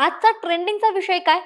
आजचा ट्रेंडिंगचा विषय काय?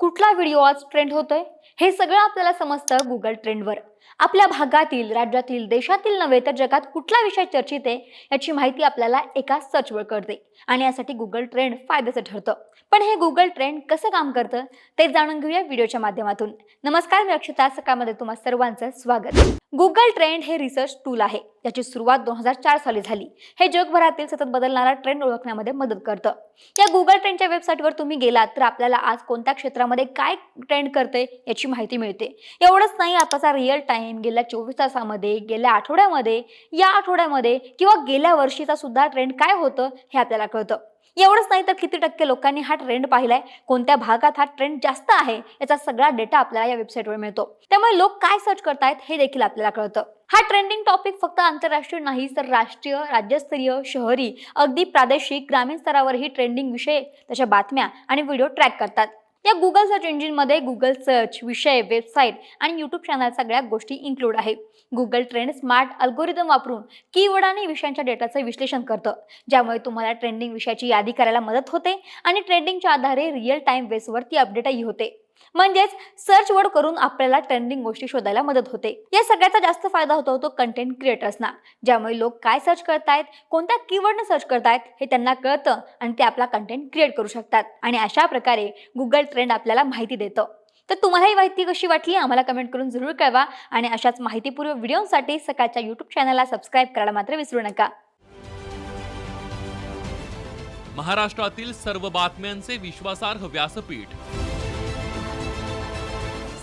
कुठला व्हिडिओ आज ट्रेंड होतोय? हे सगळं आपल्याला समजतं गुगल ट्रेंडवर आपल्या भागातील राज्यातील देशातील नव्हे तर जगात कुठला विषय चर्चित आहे याची माहिती आपल्याला एका सर्चवर कळते. आणि यासाठी गुगल ट्रेंड फायद्याचं ठरतं. पण हे गुगल ट्रेंड कसं काम करतं ते जाणून घेऊया व्हिडिओच्या माध्यमातून. नमस्कार मी अक्षता. सकाळमध्ये तुम्हा सर्वांचं स्वागत. गुगल ट्रेंड हे रिसर्च टूल आहे. याची सुरुवात दोन हजार चार साली झाली. हे जगभरातील सतत बदलणारा ट्रेंड ओळखण्यामध्ये मदत करतं. या गुगल ट्रेंडच्या वेबसाईटवर तुम्ही गेलात तर आपल्याला आज कोणत्या क्षेत्रामध्ये काय ट्रेंड करते याची माहिती मिळते. एवढंच नाही आताचा रिअल टाइम गेल्या चोवीस तासामध्ये गेल्या आठवड्यामध्ये या आठवड्यामध्ये किंवा गेल्या वर्षीचा सुद्धा ट्रेंड काय होतं हे आपल्याला कळतं. एवढंच नाही तर किती टक्के लोकांनी हा ट्रेंड पाहिलाय? कोणत्या भागात हा ट्रेंड जास्त आहे? याचा सगळा डेटा आपल्याला या वेबसाईटवर मिळतो. त्यामुळे लोक काय सर्च करतायत हे देखील आपल्याला कळतं. हा ट्रेंडिंग टॉपिक फक्त आंतरराष्ट्रीय नाही तर राष्ट्रीय राज्यस्तरीय शहरी अगदी प्रादेशिक ग्रामीण स्तरावरही ट्रेंडिंग विषय त्याच्या बातम्या आणि व्हिडिओ ट्रॅक करतात. या गुगल सर्च इंजिनमध्ये गुगल सर्च विषय वेबसाईट आणि यूट्यूब चॅनल सगळ्या गोष्टी इन्क्लूड आहे गुगल ट्रेंड स्मार्ट अल्गोरिदम वापरून कीवर्ड आणि विषयांच्या डेटाचं विश्लेषण करतं. ज्यामुळे तुम्हाला ट्रेंडिंग विषयाची यादी करायला मदत होते आणि ट्रेंडिंगच्या आधारे रिअल टाइम बेसवरती अपडेटही होते. म्हणजेच सर्च वर्ड करून आपल्याला ट्रेंडिंग गोष्टी शोधायला मदत होते. या सगळ्याचा जास्त फायदा होतो तो कंटेंट क्रिएटर्सना ज्यामुळे लोक काय सर्च करतायत कोणत्या कीवर्डनं सर्च करतायत हे त्यांना कळतं आणि ते आपला कंटेंट क्रिएट करू शकतात. आणि अशा प्रकारे गुगल ट्रेंड आपल्याला माहिती देतं. तर तुम्हाला ही माहिती कशी वाटली आम्हाला कमेंट करून जरूर कळवा. आणि अशाच माहितीपूर्व व्हिडिओसाठी सकाळच्या यूट्यूब चॅनलला सबस्क्राईब करायला मात्र विसरू नका. महाराष्ट्रातील सर्व बातम्यांचे विश्वासार्ह व्यासपीठ.